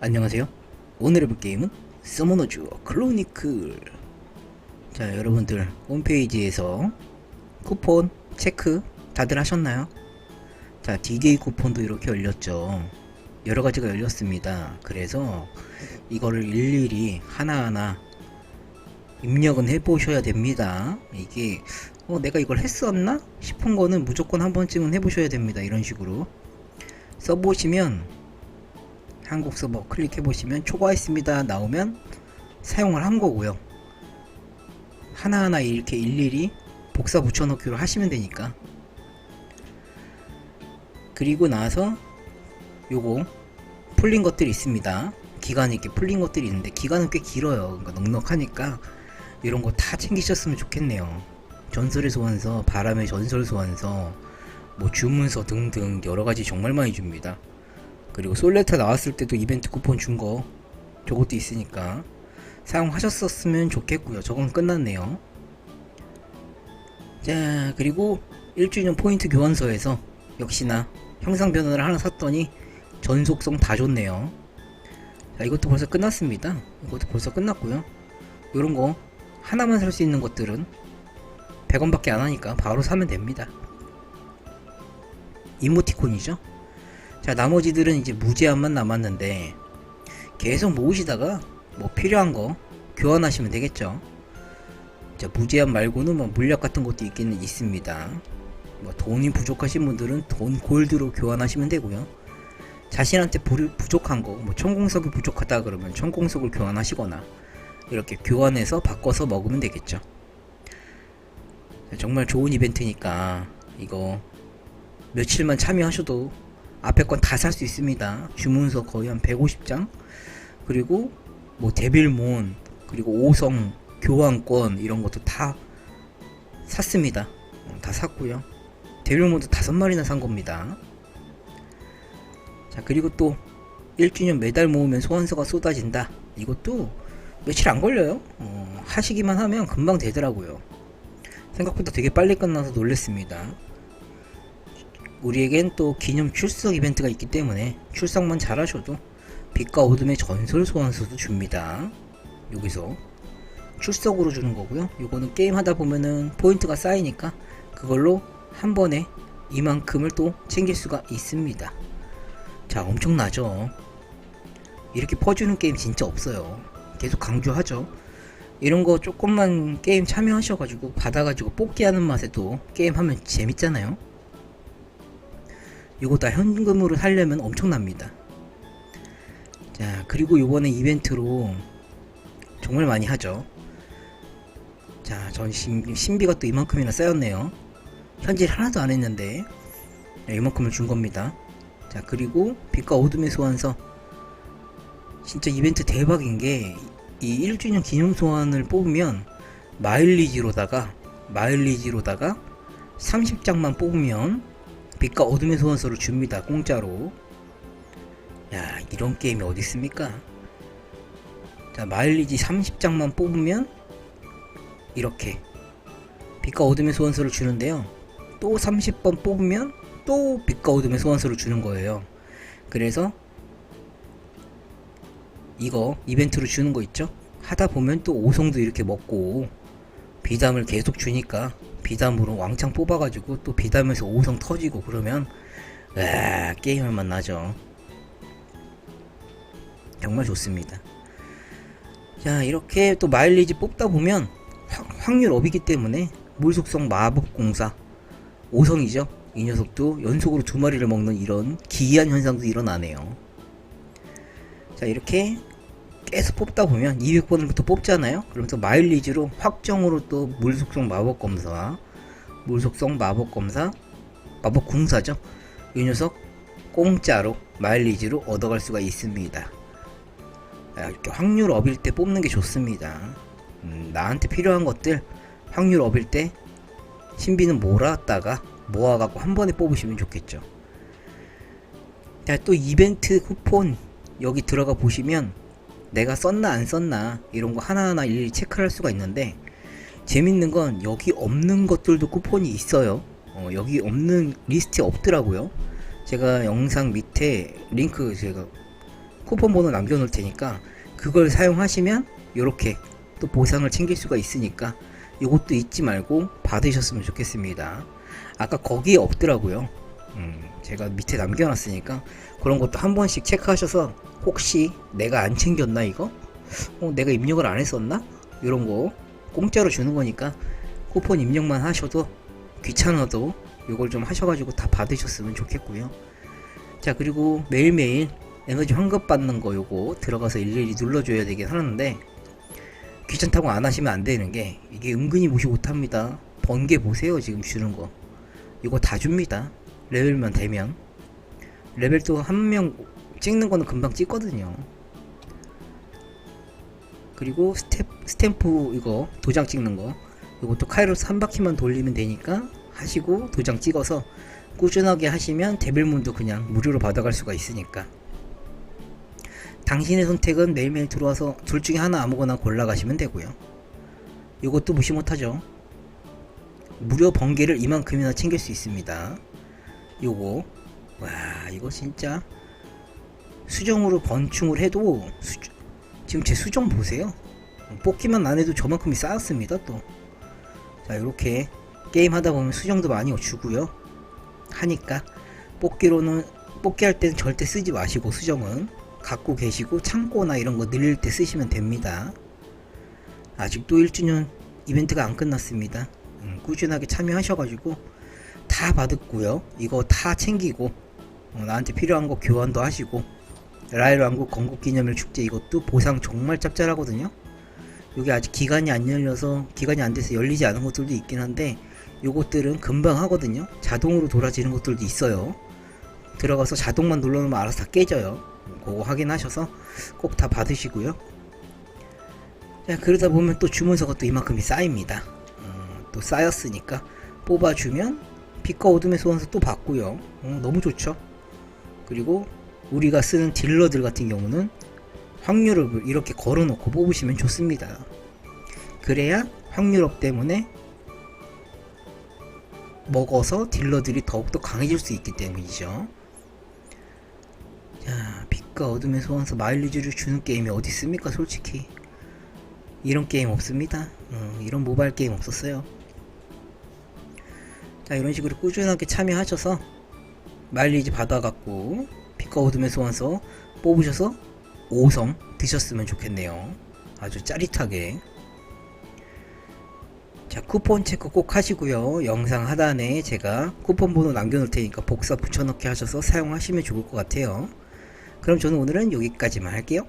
안녕하세요. 오늘 해볼 게임은 서머너즈 클로니클. 자, 여러분들 홈페이지에서 쿠폰 체크 다들 하셨나요? 자, DDA 쿠폰도 이렇게 열렸죠. 여러 가지가 열렸습니다. 그래서 이거를 일일이 하나하나 입력은 해보셔야 됩니다. 이게 어, 내가 이걸 했었나 싶은 거는 무조건 한 번쯤은 해보셔야 됩니다. 이런 식으로 써보시면 한국 서버 클릭해 보시면 초과했습니다 나오면 사용을 한 거고요. 하나하나 이렇게 일일이 복사 붙여넣기로 하시면 되니까. 그리고 나서 요거 풀린 것들이 있습니다. 기간이 이렇게 풀린 것들이 있는데 기간은 꽤 길어요. 그러니까 넉넉하니까 이런 거 다 챙기셨으면 좋겠네요. 전설의 소환서, 바람의 전설 소환서, 뭐 주문서 등등 여러 가지 정말 많이 줍니다. 그리고 솔레타 나왔을 때도 이벤트 쿠폰 준 거 저것도 있으니까 사용하셨었으면 좋겠고요. 저건 끝났네요. 자 그리고 1주년 포인트 교환서에서 역시나 형상 변환을 하나 샀더니 전속성 다 줬네요. 자 이것도 벌써 끝났습니다. 이것도 벌써 끝났고요. 요런 거 하나만 살 수 있는 것들은 100원밖에 안 하니까 바로 사면 됩니다. 이모티콘이죠. 자 나머지들은 이제 무제한만 남았는데 계속 모으시다가 뭐 필요한 거 교환하시면 되겠죠. 자 무제한 말고는 뭐 물약 같은 것도 있기는 있습니다. 뭐 돈이 부족하신 분들은 돈 골드로 교환하시면 되고요. 자신한테 부, 부족한 거 뭐 천공석이 부족하다 그러면 천공석을 교환하시거나 이렇게 교환해서 바꿔서 먹으면 되겠죠. 자, 정말 좋은 이벤트니까 이거 며칠만 참여하셔도 앞에 건 다 살 수 있습니다. 주문서 거의 한 150장 그리고 뭐 데빌몬 그리고 5성 교환권 이런 것도 다 샀습니다. 어, 다 샀고요. 데빌몬도 다섯 마리나 산 겁니다. 자 그리고 또 1주년 매달 모으면 소환서가 쏟아진다. 이것도 며칠 안 걸려요. 어, 하시기만 하면 금방 되더라고요. 생각보다 되게 빨리 끝나서 놀랬습니다. 우리에겐 또 기념 출석 이벤트가 있기 때문에 출석만 잘하셔도 빛과 어둠의 전설 소환서도 줍니다. 여기서 출석으로 주는 거고요. 요거는 게임 하다 보면은 포인트가 쌓이니까 그걸로 한 번에 이만큼을 또 챙길 수가 있습니다. 자, 엄청나죠? 이렇게 퍼주는 게임 진짜 없어요. 계속 강조하죠. 이런 거 조금만 게임 참여하셔가지고 받아가지고 뽑기 하는 맛에도 게임 하면 재밌잖아요. 이거 다 현금으로 살려면 엄청납니다. 자, 그리고 요번에 이벤트로 정말 많이 하죠. 자, 전 신, 신비가 또 이만큼이나 쌓였네요. 현질 하나도 안 했는데 네, 이만큼을 준 겁니다. 자, 그리고 빛과 어둠의 소환서 진짜 이벤트 대박인 게 이 1주년 기념 소환을 뽑으면 마일리지로다가 마일리지로다가 30장만 뽑으면 빛과 어둠의 소환서를 줍니다. 공짜로. 야, 이런 게임이 어디 있습니까? 자, 마일리지 30장만 뽑으면 이렇게 빛과 어둠의 소환서를 주는데요. 또 30번 뽑으면 또 빛과 어둠의 소환서를 주는 거예요. 그래서 이거 이벤트로 주는 거 있죠? 하다 보면 또 5성도 이렇게 먹고 비담을 계속 주니까 비담으로 왕창 뽑아가지고 또 비담에서 5성 터지고 그러면 와 게임을 만나죠. 정말 좋습니다. 자 이렇게 또 마일리지 뽑다 보면 확, 확률 업이기 때문에 물속성 마법공사 5성이죠. 이 녀석도 연속으로 두 마리를 먹는 이런 기이한 현상도 일어나네요. 자 이렇게 계속 뽑다 보면 200번부터 뽑잖아요. 그러면서 마일리지로 확정으로 또 물속성 마법 검사, 물속성 마법 검사, 마법 궁사죠. 이 녀석 공짜로 마일리지로 얻어갈 수가 있습니다. 이렇게 확률 업일 때 뽑는 게 좋습니다. 음, 나한테 필요한 것들 확률 업일 때 신비는 몰았다가 모아갖고 한 번에 뽑으시면 좋겠죠. 자, 또 이벤트 쿠폰 여기 들어가 보시면 내가 썼나 안 썼나 이런 거 하나하나 일일이 체크를 할 수가 있는데 재밌는 건 여기 없는 것들도 쿠폰이 있어요. 어, 여기 없는 리스트에 없더라고요. 제가 영상 밑에 링크 제가 쿠폰 번호 남겨놓을 테니까 그걸 사용하시면 이렇게 또 보상을 챙길 수가 있으니까 이것도 잊지 말고 받으셨으면 좋겠습니다. 아까 거기에 없더라고요. 음, 제가 밑에 남겨놨으니까 그런 것도 한 번씩 체크하셔서 혹시 내가 안 챙겼나 이거? 어, 내가 입력을 안 했었나? 이런 거 공짜로 주는 거니까 쿠폰 입력만 하셔도 귀찮아도 이걸 좀 하셔가지고 다 받으셨으면 좋겠고요. 자 그리고 매일매일 에너지 환급 받는 거 요거 들어가서 일일이 눌러줘야 되긴 하는데 귀찮다고 안 하시면 안 되는 게 이게 은근히 무시 못합니다. 번개 보세요 지금 주는 거 이거 다 줍니다. 레벨만 되면 레벨도 한 명 찍는 거는 금방 찍거든요. 그리고 스텝 스탬프 이거 도장 찍는 거 이것도 카이로스 한 바퀴만 돌리면 되니까 하시고 도장 찍어서 꾸준하게 하시면 데빌문도 그냥 무료로 받아갈 수가 있으니까. 당신의 선택은 매일매일 들어와서 둘 중에 하나 아무거나 골라가시면 되고요. 이것도 무시 못하죠. 무료 번개를 이만큼이나 챙길 수 있습니다 요거. 와 이거 진짜 수정으로 번충을 해도 수, 지금 제 수정 보세요. 뽑기만 안 해도 저만큼이 쌓였습니다 또. 자 이렇게 게임 하다 보면 수정도 많이 주고요. 하니까 뽑기로는 뽑기 할 때는 절대 쓰지 마시고 수정은 갖고 계시고 창고나 이런 거 늘릴 때 쓰시면 됩니다. 아직도 1주년 이벤트가 안 끝났습니다. 음, 꾸준하게 참여하셔가지고 다 받았고요. 이거 다 챙기고 어, 나한테 필요한 거 교환도 하시고 라이브 왕국 건국 기념일 축제 이것도 보상 정말 짭짤하거든요. 여기 아직 기간이 안 열려서 기간이 안 돼서 열리지 않은 것들도 있긴 한데 요것들은 금방 하거든요. 자동으로 돌아지는 것들도 있어요. 들어가서 자동만 눌러놓으면 알아서 다 깨져요. 그거 확인하셔서 꼭 다 받으시고요. 자 그러다 보면 또 주문서가 또 이만큼이 쌓입니다. 어, 또 쌓였으니까 뽑아주면 빛과 어둠의 소원서 또 받고요 어, 너무 좋죠 그리고 우리가 쓰는 딜러들 같은 경우는 확률업을 이렇게 걸어놓고 뽑으시면 좋습니다. 그래야 확률업 때문에 먹어서 딜러들이 더욱더 강해질 수 있기 때문이죠. 자, 빛과 어둠의 소환서 마일리지를 주는 게임이 어디 있습니까, 솔직히. 이런 게임 없습니다. 어, 이런 모바일 게임 없었어요. 자, 이런 식으로 꾸준하게 참여하셔서 마일리지 받아갖고 빛과 어둠의 소환서 뽑으셔서 5성 드셨으면 좋겠네요. 아주 짜릿하게. 자, 쿠폰 체크 꼭 하시고요. 영상 하단에 제가 쿠폰 번호 남겨놓을 테니까 복사 붙여넣기 하셔서 사용하시면 좋을 것 같아요. 그럼 저는 오늘은 여기까지만 할게요.